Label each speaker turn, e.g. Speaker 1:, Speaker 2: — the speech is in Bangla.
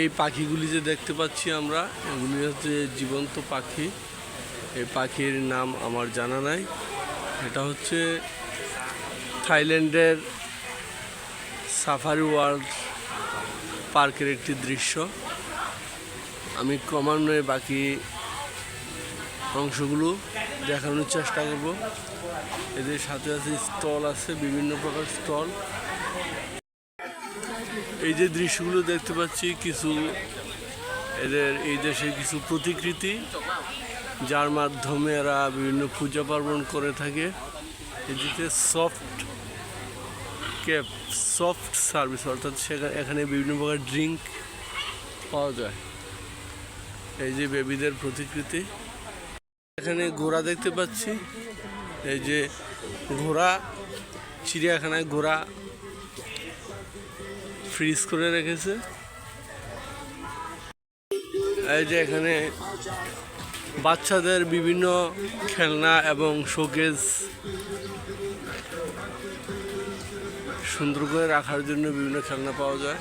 Speaker 1: এই পাখিগুলি যে দেখতে পাচ্ছি আমরা, এগুলি হচ্ছে জীবন্ত পাখি। এই পাখির নাম আমার জানা নাই। এটা হচ্ছে থাইল্যান্ডের সাফারি ওয়ার্ল্ড পার্কের একটি দৃশ্য। আমি ক্রমান্বয়ে বাকি অংশগুলো দেখানোর চেষ্টা করব। এদের সাথে আছে স্টল আছে, বিভিন্ন প্রকার স্টল এই যে দৃশ্যগুলো দেখতে পাচ্ছি, কিছু এদের এই দেশে কিছু প্রতিকৃতি, যার মাধ্যমে এরা বিভিন্ন পূজা পার্বণ করে থাকে। এদিকে সফট ক্যাব সফট সার্ভিস অর্থাৎ সেখানে এখানে বিভিন্ন প্রকার ড্রিঙ্ক পাওয়া যায়। এই যে বেবিদের প্রতিকৃতি। এখানে ঘোড়া দেখতে পাচ্ছি। এই যে ঘোড়া, চিড়িয়াখানায় ঘোড়া ফ্রিজ করে রেখেছে। এই যে এখানে বাচ্চাদের বিভিন্ন খেলনা এবং শোকেজ সুন্দর করে রাখার জন্য বিভিন্ন খেলনা পাওয়া যায়।